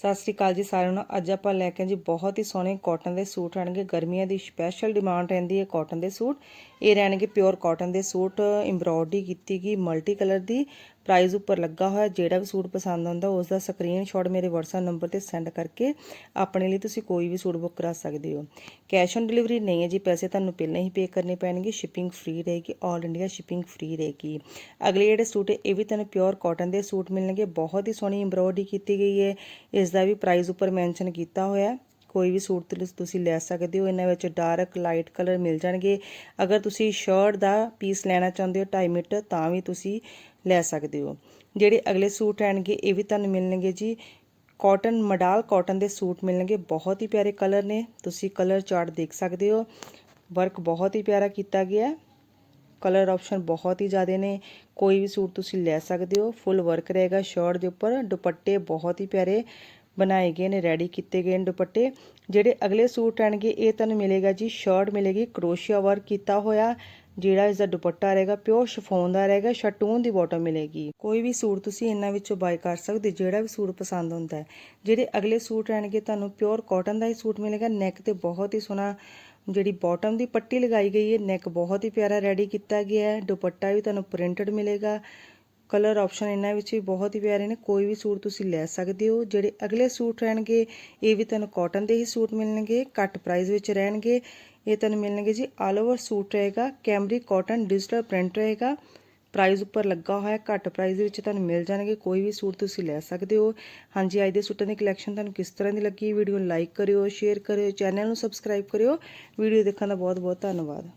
ਸਤਿ ਸ੍ਰੀ ਅਕਾਲ ਜੀ ਸਾਰਿਆਂ ਨੂੰ। ਅੱਜ ਆਪਾਂ ਲੈ ਕੇ ਜੀ ਬਹੁਤ ਹੀ ਸੋਹਣੇ ਕਾਟਨ ਦੇ ਸੂਟ ਆਣਗੇ ਗਰਮੀਆਂ ਦੀ ਸਪੈਸ਼ਲ ਡਿਮਾਂਡ ਰਹਿੰਦੀ ਹੈ ਕਾਟਨ ਦੇ ਸੂਟ। ਇਹ ਰਹਿਣਗੇ ਪਿਓਰ ਕਾਟਨ ਦੇ ਸੂਟ ਐਮਬ੍ਰੋਇਡਰੀ ਕੀਤੀ ਗਈ ਮਲਟੀ ਕਲਰ ਦੀ ਪ੍ਰਾਈਸ ਉੱਪਰ ਲੱਗਾ ਹੋਇਆ। ਜਿਹੜਾ ਵੀ ਸੂਟ ਪਸੰਦ ਆਉਂਦਾ ਉਸ ਦਾ ਸਕਰੀਨਸ਼ਾਟ ਮੇਰੇ WhatsApp ਨੰਬਰ ਤੇ ਸੈਂਡ ਕਰਕੇ ਆਪਣੇ ਲਈ ਤੁਸੀਂ ਕੋਈ ਵੀ ਸੂਟ ਬੁੱਕ ਕਰਾ ਸਕਦੇ ਹੋ। ਕੈਸ਼ ਔਨ ਡਿਲੀਵਰੀ ਨਹੀਂ ਹੈ ਜੀ, ਪੈਸੇ ਤੁਹਾਨੂੰ ਪਹਿਲਾਂ ਹੀ ਪੇ ਕਰਨੇ ਪੈਣਗੇ। ਸ਼ਿਪਿੰਗ ਫ੍ਰੀ ਰਹੇਗੀ ਆਲ ਇੰਡੀਆ ਸ਼ਿਪਿੰਗ ਫ੍ਰੀ ਰਹੇਗੀ। ਅਗਲੇ ਜਿਹੜੇ ਸੂਟ ਹੈ, ਇਹ ਵੀ ਤੁਹਾਨੂੰ ਪਿਓਰ ਕਾਟਨ ਦੇ ਸੂਟ ਮਿਲਣਗੇ। ਬਹੁਤ ਹੀ ਸੋਹਣੀ ਐਮਬ੍ਰੋਇਡਰੀ ਕੀਤੀ ਗਈ ਹੈ। ਇਸ ਦਾ ਵੀ ਪ੍ਰਾਈਸ ਉੱਪਰ ਮੈਂਸ਼ਨ ਕੀਤਾ ਹੋਇਆ ਕੋਈ ਵੀ ਸੂਟ ਤੇ, ਤੁਸੀਂ ਲੈ ਸਕਦੇ ਹੋ। ਇਹਨਾਂ ਵਿੱਚ ਡਾਰਕ ਲਾਈਟ ਕਲਰ ਮਿਲ ਜਾਣਗੇ। ਅਗਰ ਤੁਸੀਂ ਸ਼ਰਟ ਦਾ ਪੀਸ ਲੈਣਾ ਚਾਹੁੰਦੇ ਹੋ 2.5 ਮੀਟਰ ਤਾਂ ਵੀ ਤੁਸੀਂ ਲੈ ਸਕਦੇ ਹੋ। ਜਿਹੜੇ ਅਗਲੇ ਸੂਟ ਆਣਗੇ ਇਹ ਵੀ ਤੁਹਾਨੂੰ ਮਿਲਣਗੇ ਜੀ। ਕਾਟਨ ਮਡਾਲ ਕਾਟਨ ਦੇ ਸੂਟ ਮਿਲਣਗੇ। ਬਹੁਤ ਹੀ ਪਿਆਰੇ ਕਲਰ ਨੇ। ਤੁਸੀਂ ਕਲਰ ਚਾਰਟ ਦੇਖ ਸਕਦੇ ਹੋ। ਵਰਕ ਬਹੁਤ ਹੀ ਪਿਆਰਾ ਕੀਤਾ ਗਿਆ ਕਲਰ ਆਪਸ਼ਨ ਬਹੁਤ ਹੀ ਜ਼ਿਆਦੇ ਨੇ। ਕੋਈ ਵੀ ਸੂਟ ਤੁਸੀਂ ਲੈ ਸਕਦੇ ਹੋ। ਫੁੱਲ ਵਰਕ ਰਹੇਗਾ ਸ਼ਰਟ ਦੇ ਉੱਪਰ। ਦੁਪੱਟੇ ਬਹੁਤ ਹੀ ਪਿਆਰੇ ਬਣਾਏ ਗਏ ਨੇ ਰੈਡੀ ਕੀਤੇ ਗਏ ਨੇ ਦੁਪੱਟੇ। ਜਿਹੜੇ ਅਗਲੇ ਸੂਟ ਆਣਗੇ ਇਹ ਤੁਹਾਨੂੰ ਮਿਲੇਗਾ ਜੀ ਸ਼ਰਟ ਮਿਲੇਗੀ ਕਰੋਸ਼ੀਆ ਵਰਕ ਕੀਤਾ ਹੋਇਆ, ਜਿਹੜਾ ਇਸ ਦਾ ਦੁਪੱਟਾ ਰਹੇਗਾ ਪਿਓਰ ਸ਼ਫੋਨ ਦਾ ਰਹੇਗਾ ਸ਼ਟੂਨ ਦੀ ਬਾਟਮ ਮਿਲੇਗੀ। ਕੋਈ ਵੀ ਸੂਟ ਤੁਸੀਂ ਇਹਨਾਂ ਵਿੱਚੋਂ ਬਾਈ ਕਰ ਸਕਦੇ, ਜਿਹੜਾ ਵੀ ਸੂਟ ਪਸੰਦ ਹੁੰਦਾ ਹੈ। ਜਿਹੜੇ ਅਗਲੇ ਸੂਟ ਆਣਗੇ ਤੁਹਾਨੂੰ ਪਿਓਰ ਕਾਟਨ ਦਾ ਹੀ ਸੂਟ ਮਿਲੇਗਾ ਨੈਕ ਤੇ ਬਹੁਤ ਹੀ ਸੋਹਣਾ ਜਿਹੜੀ ਬਾਟਮ ਦੀ ਪੱਟੀ ਲਗਾਈ ਗਈ ਹੈ ਨੈਕ ਬਹੁਤ ਹੀ ਪਿਆਰਾ ਰੈਡੀ ਕੀਤਾ ਗਿਆ ਹੈ, ਦੁਪੱਟਾ ਵੀ ਤੁਹਾਨੂੰ ਪ੍ਰਿੰਟਡ ਮਿਲੇਗਾ। ਕਲਰ ਆਪਸ਼ਨ ਇਹਨਾਂ ਵਿੱਚ ਵੀ ਬਹੁਤ ਹੀ ਪਿਆਰੇ ਨੇ। ਕੋਈ ਵੀ ਸੂਟ ਤੁਸੀਂ ਲੈ ਸਕਦੇ ਹੋ। ਜਿਹੜੇ ਅਗਲੇ ਸੂਟ ਰਹਿਣਗੇ, ਇਹ ਵੀ ਤੁਹਾਨੂੰ ਕਾਟਨ ਦੇ ਹੀ ਸੂਟ ਮਿਲਣਗੇ, ਘੱਟ ਪ੍ਰਾਈਸ ਵਿੱਚ ਰਹਿਣਗੇ। ਇਹ ਤੁਹਾਨੂੰ ਮਿਲਣਗੇ ਜੀ ਆਲ ਓਵਰ ਸੂਟ ਰਹੇਗਾ ਕੈਮਰੀ ਕਾਟਨ ਡਿਜੀਟਲ ਪ੍ਰਿੰਟ ਰਹੇਗਾ। ਪ੍ਰਾਈਸ ਉੱਪਰ ਲੱਗਾ ਹੋਇਆ, ਘੱਟ ਪ੍ਰਾਈਸ ਦੇ ਵਿੱਚ ਤੁਹਾਨੂੰ ਮਿਲ ਜਾਣਗੇ। ਕੋਈ ਵੀ ਸੂਟ ਤੁਸੀਂ ਲੈ ਸਕਦੇ ਹੋ। ਹਾਂਜੀ, ਅੱਜ ਦੇ ਸੂਟਾਂ ਦੀ ਕਲੈਕਸ਼ਨ ਤੁਹਾਨੂੰ ਕਿਸ ਤਰ੍ਹਾਂ ਦੀ ਲੱਗੀ? ਵੀਡੀਓ ਨੂੰ ਲਾਈਕ ਕਰਿਓ ਸ਼ੇਅਰ ਕਰਿਓ ਚੈਨਲ ਨੂੰ ਸਬਸਕ੍ਰਾਈਬ ਕਰਿਓ। ਵੀਡੀਓ ਦੇਖਣ ਦਾ ਬਹੁਤ ਬਹੁਤ ਧੰਨਵਾਦ।